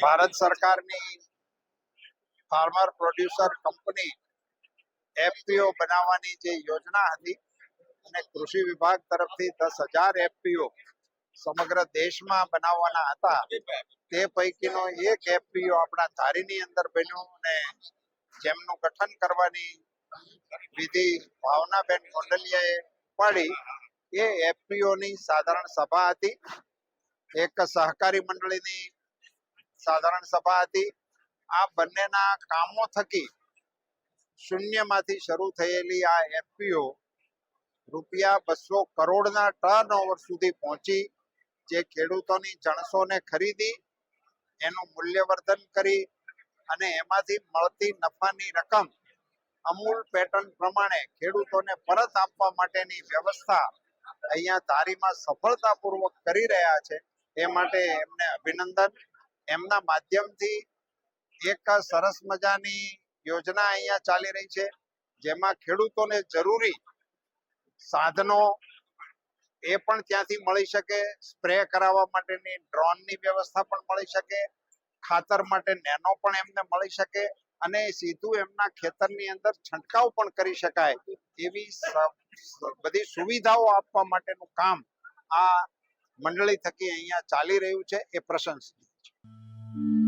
ભારત સરકારની farmer producer company FPO બનાવવાની જે યોજના હતી અને કૃષિ વિભાગ તરફથી દસ હજાર એફપીઓ સમગ્ર દેશમાં બનાવવાના હતા, તે પૈકીનો એક એફપીઓ આપણા ધારીની અંદર બન્યું અને જેમનું ગઠન કરવાની વિધિ ભાવનાબેન ગોંડલિયાએ પાડી એ એફપીઓની સાધારણ સભા હતી. એક સહકારી મંડળીની સાધારણ સભા હતી. આ બંનેના કામો થકી શૂન્યમાંથી શરૂ થયેલી આ એફપીઓ રૂપિયા બસો કરોડના ટર્ન ઓવર સુધી પહોંચી. જે ખેડૂતોની જણસોને ખરીદી, એનું મૂલ્યવર્ધન કરી અને એમાંથી મળતી નફાની રકમ અમૂલ પેટર્ન પ્રમાણે ખેડૂતોને પરત આપવા માટેની વ્યવસ્થા અહીંયા ધારીમાં સફળતાપૂર્વક કરી રહ્યા છે. એ માટે એમને અભિનંદન. એમના માધ્યમથી એક સરસ મજાની યોજના અહીંયા ચાલી રહી છે, જેમાં ખેડૂતોને જરૂરી સાધનો એ પણ ત્યાંથી મળી શકે, સ્પ્રે કરાવવા માટેની ડ્રોનની વ્યવસ્થા પણ મળી શકે, ખાતર માટે નેનો પણ એમને મળી શકે અને સીધું એમના ખેતરની અંદર છંટકાવ પણ કરી શકાય એવી બધી સુવિધાઓ આપવા માટેનું કામ આ મંડળી થકી અહીંયા ચાલી રહ્યું છે, એ પ્રશંસનીય Mm-hmm.